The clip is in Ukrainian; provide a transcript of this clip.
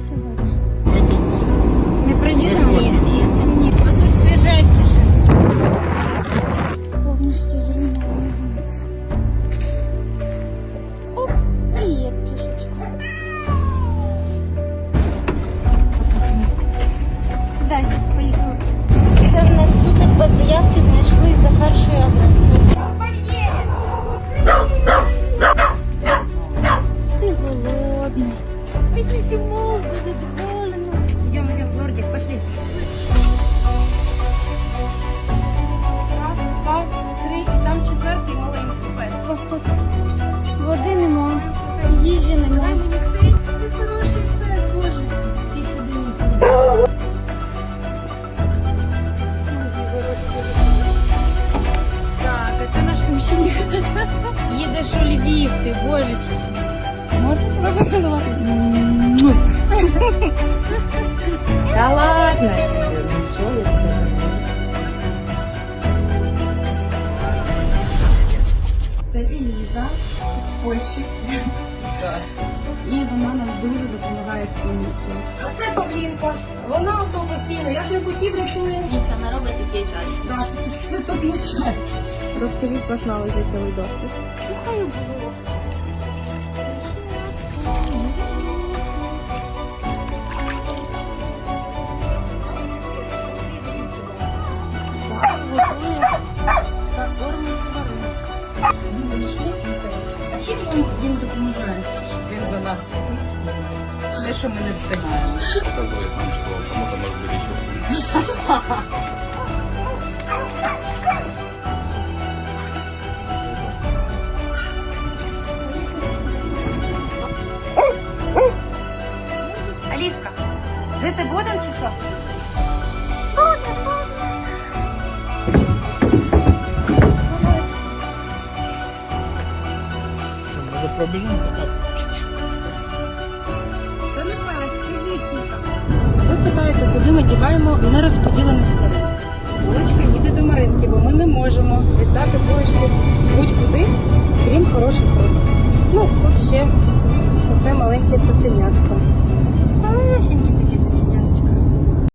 сьогодні? Ми тут Не приїдемо? їхати. Ні, а тут свіженькіше. Повністю зруйнована вулиця. Оп, і є кішечка. Сідай, поїхали. Це в нас тут без заявки знайшли за першою адресою. Голодний. Пішли мовку, задоволена. Идем, идем, в лордик, пошли. Раз, два, три, і там четвертий маленький пес. Тут води нема, їжі Дай мені цей. Ти хороший пес, боже. Ти сюди не Так, это наш мужчина. Їдеш у Львів, ти, божечки. Можна тебе поцілувати? Да ладно ну что я тебе? Це Еліза з Польщі. І вона нам дуже допомагає в цій місії. А це Павлінка. Вона ото постійно, як не хотів, рятує. Вона робить такий час. Тут є чай. Розкажіть ваш життєвий досвід. Чухаю було. Чим він допомагає? Він за нас спить. Те, що ми не встигаємо. Показывает нам, что кому-то может быть еще хуже. Аліска, жити будемо чи що? Надо? Це не пес, це. Ви питаєте, куди ми діваємо нерозподілених тварин. Булочка їде до Маринки, бо ми не можемо віддати булочку будь-куди, крім хороших риб. Ну, тут ще одне маленьке цуценятко. Малесенькі такі тут.